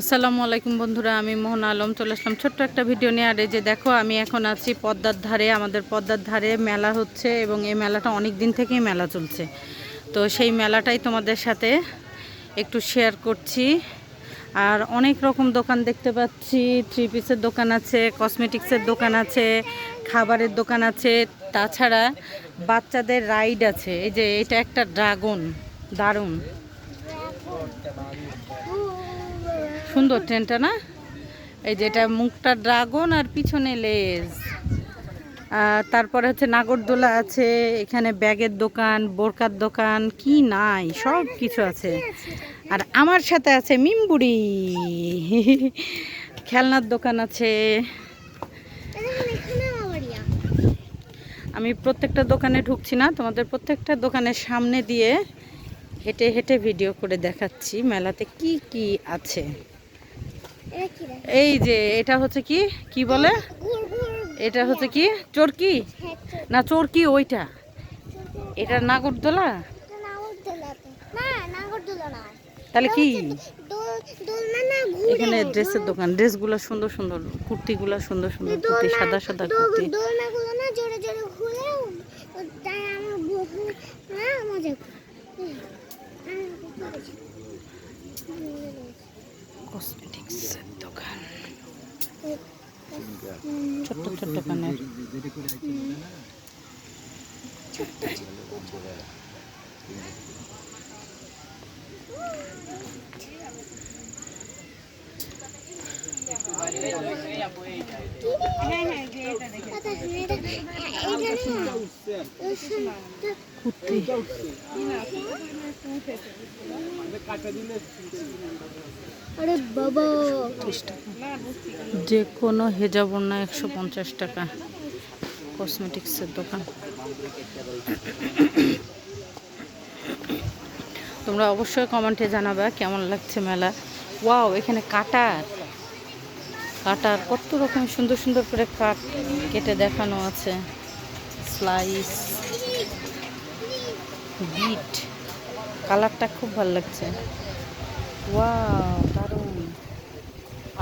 আসসালামু আলাইকুম বন্ধুরা, আমি মোহন আলম, চলে আসলাম ছোট্ট একটা ভিডিও নিয়ে। আর এই যে দেখো, আমি এখন আছি পদ্মার ধারে, আমাদের পদ্মার ধারে মেলা হচ্ছে এবং এই মেলাটা অনেক দিন থেকেই মেলা চলছে। তো সেই মেলাটাই তোমাদের সাথে একটু শেয়ার করছি। আর অনেক রকম দোকান দেখতে পাচ্ছি থ্রি পিসের দোকান আছে কসমেটিক্সের দোকান আছে, খাবারের দোকান আছে। তাছাড়া বাচ্চাদের রাইড আছে, এই যে এটা একটা ড্রাগন দারুণ। সুন্দর ট্রেনটা না? এই যে এটা মুখটা ড্রাগন আর পিছনে লেজ। তারপরে হচ্ছে নাগরদোলা আছে, এখানে ব্যাগের দোকান, বোরকার দোকান, কি নাই, সব কিছু আছে। আর আমার সাথে আছে মিমবুড়ি খেলনার দোকান আছে। আমি প্রত্যেকটা দোকানে ঢুকছি না, তোমাদের প্রত্যেকটা দোকানের সামনে দিয়ে হেঁটে হেঁটে ভিডিও করে দেখাচ্ছি, মেলাতে কি কি আছে। এই যে, এটা হচ্ছে কি? কি বলে? এটা হচ্ছে কি? চরকি? না, চরকি ওইটা। এটা নাগরদোলা? তাহলে কি? এখানে ড্রেসের দোকান। ড্রেসগুলো সুন্দর সুন্দর, কুর্তিগুলো সুন্দর সুন্দর কুর্তি, সাদা সাদা কুর্তি। কসমেটিক্সের দোকান। ছোট্ট ছোট্ট কানের বাবা ত্রিশ টাকা যে কোনো হেজাব না একশো পঞ্চাশ টাকা কসমেটিক্সের দোকান। তোমরা অবশ্যই কমেন্টে জানাবে কেমন লাগছে মেলা। ওয়াও এখানে কাটার। কাটার কত রকম সুন্দর সুন্দর করে কাট কেটে দেখানো আছে। স্লাইস। বিট। কালারটা খুব ভালো লাগছে। ওয়াও, দারুণ।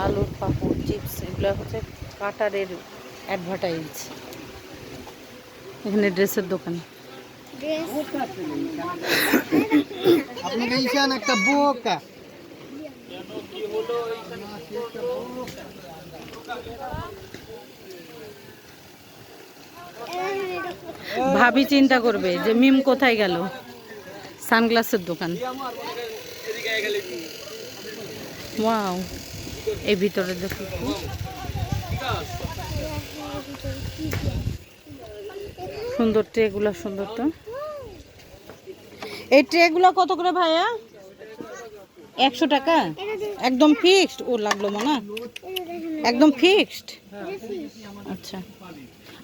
আলুর পাপড়, চিপস, এগুলো হচ্ছে কাটারের অ্যাডভার্টাইজ এখানে ড্রেসের দোকান। একটা বোকা। ভাবি চিন্তা করবে যে মিম কোথায় গেল? সানগ্লাসের দোকান। ওয়াও, এই ভিতরে দেখো। সুন্দর ট্রেগুলো সুন্দর তো। এই ট্রেগুলো কত করে ভাইয়া? একশো টাকা? একদম ফিক্সড ও লাগল মনে একদম ফিক্সড আচ্ছা।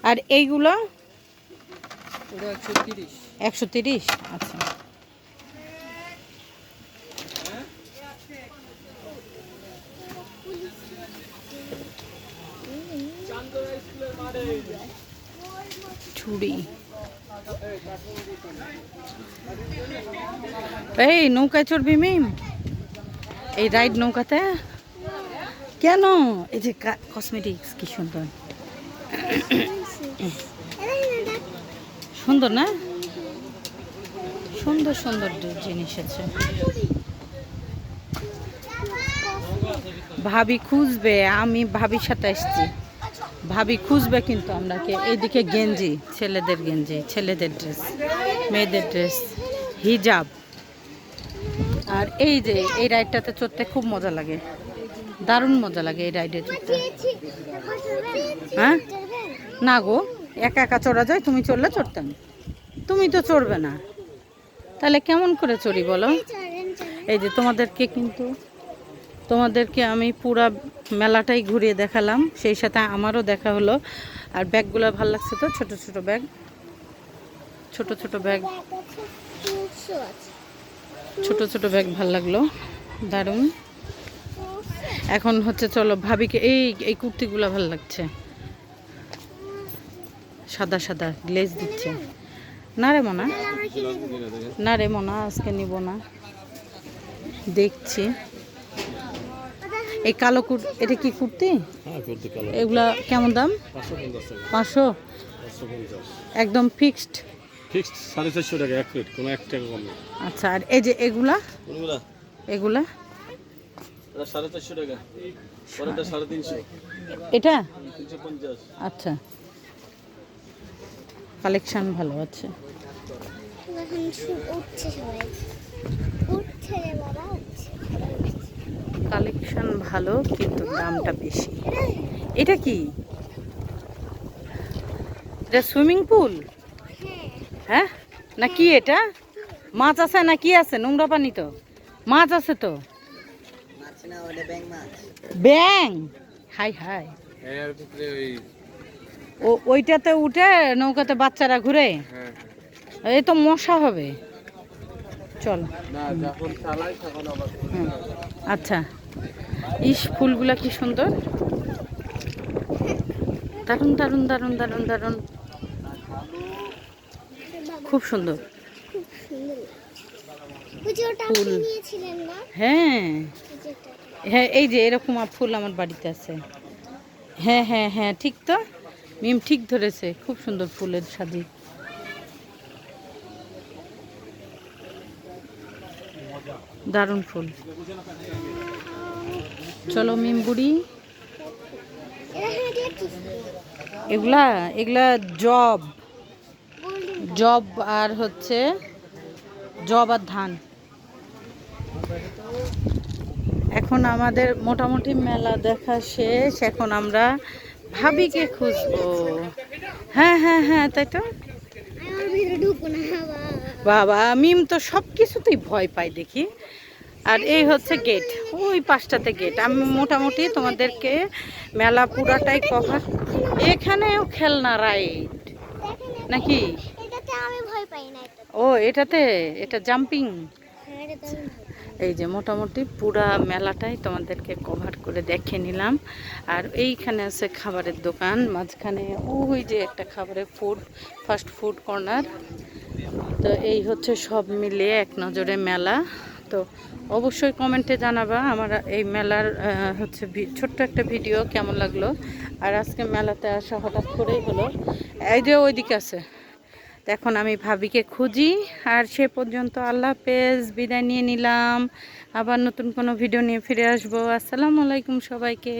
আর এইগুলো? একশো তিরিশ। আচ্ছা। ছুরি। এই নৌকায় চড়বি মিম? এই রাইড নৌকাতে? কেন? এই যে কসমেটিক্স কি সুন্দর। সুন্দর না? সুন্দর সুন্দর জিনিস আছে। ভাবি খুঁজবে, আমি ভাবির সাথে আসছি। ভাবি খুঁজবে কিন্তু আমরাকে। এইদিকে গেঞ্জি, ছেলেদের গেঞ্জি, ছেলেদের ড্রেস মেয়েদের ড্রেস হিজাব। আর এই যে, এই রাইডটাতে চড়তে খুব মজা লাগে। দারুণ মজা লাগে এই রাইডে চড়তে। হ্যাঁ? না গো, একা একা চড়া যায়, তুমি চড়লে চড়তাম। তুমি তো চড়বে না। তাহলে কেমন করে চড়ি বলো? এই যে তোমাদেরকে কিন্তু, তোমাদেরকে আমি পুরা মেলাটাই ঘুরিয়ে দেখালাম। সেই সাথে আমারও দেখা হলো। আর ব্যাগগুলো ভালো লাগছে তো, ছোট ছোট ব্যাগ। ছোট ছোট ব্যাগ। ছোট ছোট ব্যাগ ভালো লাগল। দারুণ। এখন হচ্ছে চলো ভাবিকে, এই এই কুর্তিগুলো ভালো লাগছে। সাদা সাদা গ্লেজ দিচ্ছে। না রে মোনা? না রে মোনা আজকে নিব না। দেখছি। এই কালো কুর এটা কি কুর্তি? হ্যাঁ করতে কালো। এগুলা কেমন দাম? পাঁচশো। একদম ফিক্সড? ফিক্সড সাড়ে চারশো টাকা এক প্লেট কোনো এক টাকা কম আচ্ছা আর এই যে এগুলা? এগুলা? এটা সাড়ে চারশো টাকা সাড়ে তিনশো। এটা? আচ্ছা। কালেকশন ভালো আছে। কালেকশন ভালো কিন্তু দামটা বেশি। এটা কি? এটা সুইমিং পুল? হ্যাঁ। না কি এটা? মাছ আছে না কি আছে? নোংরা পানি তো। মাছ আছে তো। ব্যাং হাই হাই। এর ভিতরে ওই ও ওইটাতে উঠে নৌকাতে বাচ্চারা ঘুরে। হ্যাঁ এই তো মশা হবে। চল। আচ্ছা। ইস ফুলগুলা কি সুন্দর। দারুণ দারুণ দারুণ দারুণ দারুণ। খুব সুন্দর। ফুল। হ্যাঁ। হ্যাঁ এই যে এরকম ফুল আমার বাড়িতে আছে। হ্যাঁ হ্যাঁ হ্যাঁ ঠিক তো? মিম ঠিক ধরেছে, খুব সুন্দর ফুলের সাজি। দারুণ ফুল। চলো মিম বুড়ি। এগুলা এগুলা জব। জব আর হচ্ছে, জব আর ধান। এখন আমাদের মোটামুটি মেলা দেখা শেষ। এখন আমরা ভাবিকে খুঁজবো। হ্যাঁ হ্যাঁ হ্যাঁ তাই তো? বাবা মিম তো সব কিছুতেই ভয় পাই দেখি। আর এই হচ্ছে গেট ওই পাশটাতে গেট আমি মোটামুটি তোমাদেরকে মেলা পুরাটাই কভার এখানেও খেলনা রাইড নাকি? আমি ভয় পাই ও এটাতে? এটা জাম্পিং এই যে মোটামুটি পুরা মেলাটাই তোমাদেরকে কভার করে দেখে নিলাম। আর এইখানে আছে খাবারের দোকান, মাঝখানে ওই যে একটা খাবারের ফুড ফাস্ট ফুড কর্নার তো এই হচ্ছে সব মিলিয়ে এক নজরে মেলা। তো অবশ্যই কমেন্টে জানাবা আমার এই মেলার হচ্ছে ছোট্ট একটা ভিডিও কেমন লাগল। আর আজকে মেলাতে আসা হঠাৎ করেই হলো। এই যে ওইদিকে আছে। তো এখন আমি ভাবিকে খুঁজি, আর সে পর্যন্ত আল্লাহ পেজ বিদায় নিয়ে নিলাম। আবার নতুন কোনো ভিডিও নিয়ে ফিরে আসব। আসসালামু আলাইকুম সবাইকে।